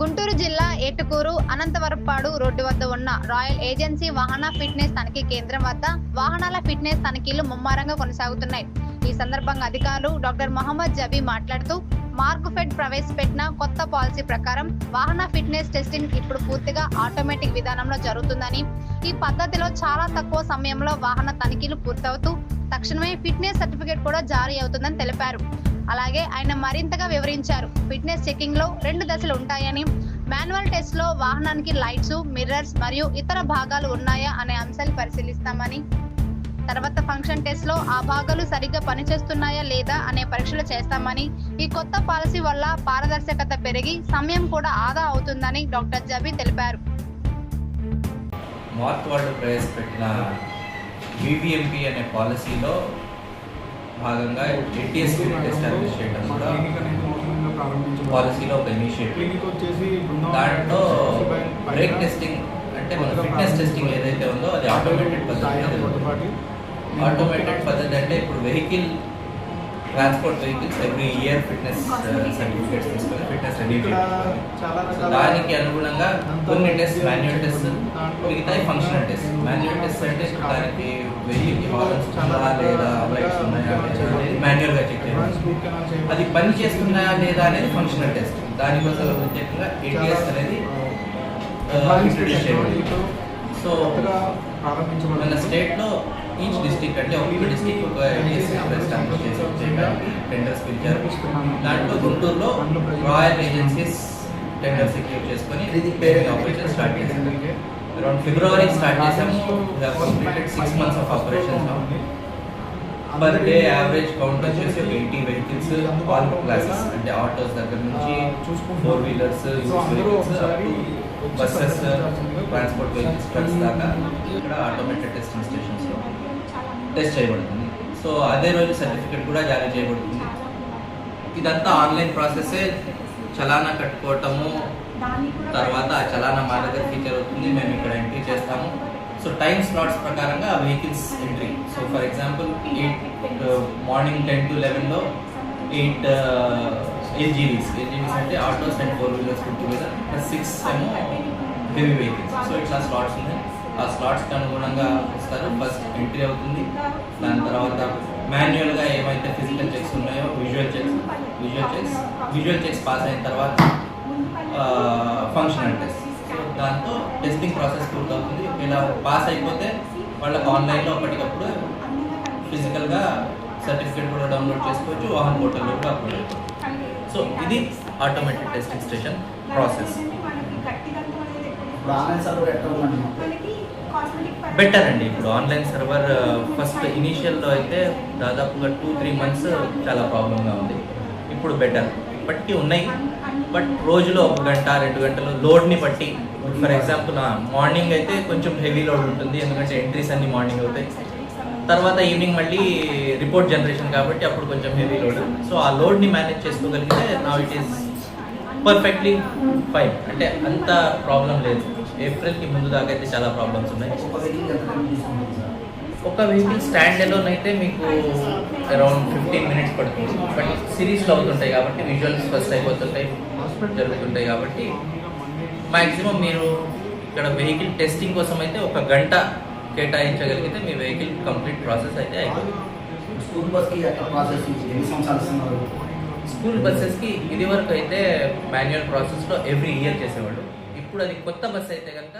గుంటూరు జిల్లా ఏటుకూరు అనంతవరపాడు రోడ్డు వద్ద ఉన్న రాయల్ ఏజెన్సీ వాహన ఫిట్నెస్ తనిఖీ కేంద్రం వద్ద వాహనాల ఫిట్నెస్ తనిఖీలు ముమ్మరంగా కొనసాగుతున్నాయి. ఈ సందర్భంగా అధికారులు డాక్టర్ మహమ్మద్ జబీ మాట్లాడుతూ మార్క్ ఫెడ్ ప్రవేశపెట్టిన కొత్త పాలసీ ప్రకారం వాహన ఫిట్నెస్ టెస్టింగ్ ఇప్పుడు పూర్తిగా ఆటోమేటిక్ విధానంలో జరుగుతుందని ఈ పద్ధతిలో చాలా తక్కువ సమయంలో వాహన తనిఖీలు పూర్తవుతూ తక్షణమే ఫిట్నెస్ సర్టిఫికేట్ కూడా జారీ అవుతుందని తెలిపారు. అలాగే ఆయన మరింతగా వివరించారు. ఫిట్నెస్ చెకింగ్లో రెండు దశలు ఉంటాయని మాన్యువల్ టెస్ట్లో వాహనానికి లైట్స్ మిర్రర్స్ మరియు ఇతర భాగాలు ఉన్నాయా అనే అంశాలు పరిశీలిస్తామని తర్వాత ఫంక్షన్ టెస్ట్లో ఆ భాగాలు సరిగ్గా పనిచేస్తున్నాయా లేదా అనే పరీక్షలు చేస్తామని ఈ కొత్త పాలసీ వల్ల పారదర్శకత పెరిగి సమయం కూడా ఆదా అవుతుందని డాక్టర్ జబీ తెలిపారు. మార్క్ వాళ్ళు ప్రవేశపెట్టిన వివిఎంపి అనే పాలసీలో భాగంగా ఎన్టీఎస్ ఎస్టాబ్లిష్ చేయడం కూడా. పాలసీలో ఒక ఇనిషియేటివ్ దాంట్లో బ్రేక్ టెస్టింగ్ అంటే మన ఫిట్నెస్ టెస్టింగ్ ఏదైతే ఉందో అది ఆటోమేటెడ్ పద్ధతి. ఆటోమేటెడ్ పద్ధతి అంటే ఇప్పుడు vehicle transport vehicles every year fitness certificates తీసుకొని ఫిట్నెస్ చాలా రకాల దానికి అనుగుణంగా కొన్ని టెస్ట్ మాన్యువల్ టెస్ట్ మిగతాయి ఫంక్షనల్ టెస్ట్ మాన్యువల్ టెస్ట్ అంటే దానికి వెహికల్ హార్న్స్ ఉందా లేదా లైట్స్ ఉన్నాయా మాన్యువల్గా చెక్ చేయాలి. అది పని చేస్తున్నాయా లేదా అనేది ఫంక్షనల్ టెస్ట్ దానికోసం ప్రత్యేకంగా ఏటీఎస్ అనేది ఇంట్రడ్యూస్ చేయబడింది. టెక్నాలజీతో సో మన. స్టేట్లో ఈచ్ డిస్ట్రిక్ట్ అంటే ఒక్కొక్క డిస్ట్రిక్ట్ ఒక ఏటీఎస్ ఎస్టాబ్లిష్ చేసి చేయడానికి టెండర్స్ పిలిచారు దాంట్లో గుంటూరులో రాయల్ ఏజెన్సీస్ టెండర్ సెక్యూర్ చేసుకొని పేరింగ్ ఆపరేషన్ స్టార్ట్ చేశారు అరౌండ్ ఫిబ్రవరి స్టార్ట్ చేసాము completed six months of operation per day average count వచ్చేసి ఒక ఎయిటీ వెహికల్స్ ఆల్ క్లాసెస్ అంటే ఆటోస్ దగ్గర నుంచి four wheelers vehicles buses transport vehicles trucks దాకా ఇక్కడ ఆటోమేటెడ్ టెస్టింగ్ స్టేషన్స్లో టెస్ట్ చేయబడుతుంది. సో అదే రోజు సర్టిఫికేట్ కూడా జారీ చేయబడుతుంది. ఇదంతా ఆన్లైన్ ప్రాసెసే చలానా కట్టుకోవటము తర్వాత ఆ చలానా మా దగ్గర ఫీచర్ అవుతుంది. మేము ఇక్కడ ఎంట్రీ చేస్తాము. సో టైం స్లాట్స్ ప్రకారంగా ఆ vehicles entry so for example eight morning ten to లెవెన్లో eight LGVs LGVs అంటే ఆటోస్ అండ్ ఫోర్ వీలర్స్ మీద సిక్స్ ఏమో హెవీ వెహికల్స్ సో ఇట్లా స్లాట్స్ ఉన్నాయి. ఆ స్లాట్స్కి అనుగుణంగా వస్తారు. ఫస్ట్ ఎంట్రీ అవుతుంది. దాని తర్వాత మాన్యువల్గా ఏమైతే ఫిజికల్ చెక్స్ ఉన్నాయో visual checks visual checks visual checks pass అయిన తర్వాత ఫంక్షనల్ టెస్ట్ సో దాంతో టెస్టింగ్ ప్రాసెస్ పూర్తవుతుంది. ఇలా పాస్ అయిపోతే వాళ్ళకి ఆన్లైన్లో అప్పటికప్పుడు ఫిజికల్గా సర్టిఫికేట్ కూడా డౌన్లోడ్ చేసుకోవచ్చు. వాహన్ పోర్టల్లో కూడా అప్లోడ్ అయిపోతుంది సో ఇది automatic testing station process better అండి ఇప్పుడు ఆన్లైన్ సర్వర్ ఫస్ట్ ఇనీషియల్లో అయితే దాదాపుగా టూ త్రీ మంత్స్ చాలా ప్రాబ్లంగా ఉంది. ఇప్పుడు బెటర్ ఇప్పటికీ ఉన్నాయి. బట్ రోజులో ఒక గంట రెండు గంటలు లోడ్ని బట్టి ఫర్ ఎగ్జాంపుల్ మార్నింగ్ అయితే కొంచెం హెవీ లోడ్ ఉంటుంది. ఎందుకంటే ఎంట్రీస్ అన్ని మార్నింగ్ అవుతాయి. తర్వాత ఈవినింగ్ మళ్ళీ రిపోర్ట్ జనరేషన్ కాబట్టి అప్పుడు కొంచెం హెవీ లోడ్ సో ఆ లోడ్ని మేనేజ్ చేసుకోగలిగితే నా ఇట్ ఈస్ పర్ఫెక్ట్లీ ఫైన్ అంటే అంత ప్రాబ్లం లేదు. ఏప్రిల్కి ముందు దాకా అయితే చాలా ప్రాబ్లమ్స్ ఉన్నాయి. ఒక వెహికల్ స్టాండ్ ఎలోన్ అయితే మీకు అరౌండ్ ఫిఫ్టీన్ మినిట్స్ పడుతుంది. బట్ సిరీస్లో అవుతుంటాయి కాబట్టి విజువల్స్ ఫస్ట్ అయిపోతుంటాయి. జరుగుతుంటాయి కాబట్టి మ్యాక్సిమం మీరు ఇక్కడ వెహికల్ టెస్టింగ్ కోసం అయితే ఒక గంట కేటాయించగలిగితే మీ వెహికల్ కంప్లీట్ ప్రాసెస్ అయితే అయిపోతుంది. స్కూల్ బస్కి ప్రాసెస్? ఎన్ని సంవత్సరాలు ఇస్తున్నారు? స్కూల్ బస్సెస్కి ఇది వరకు అయితే మాన్యువల్ ప్రాసెస్లో ఎవ్రీ ఇయర్ చేసేవాళ్ళు. ఇప్పుడు అది కొత్త బస్ అయితే కనుక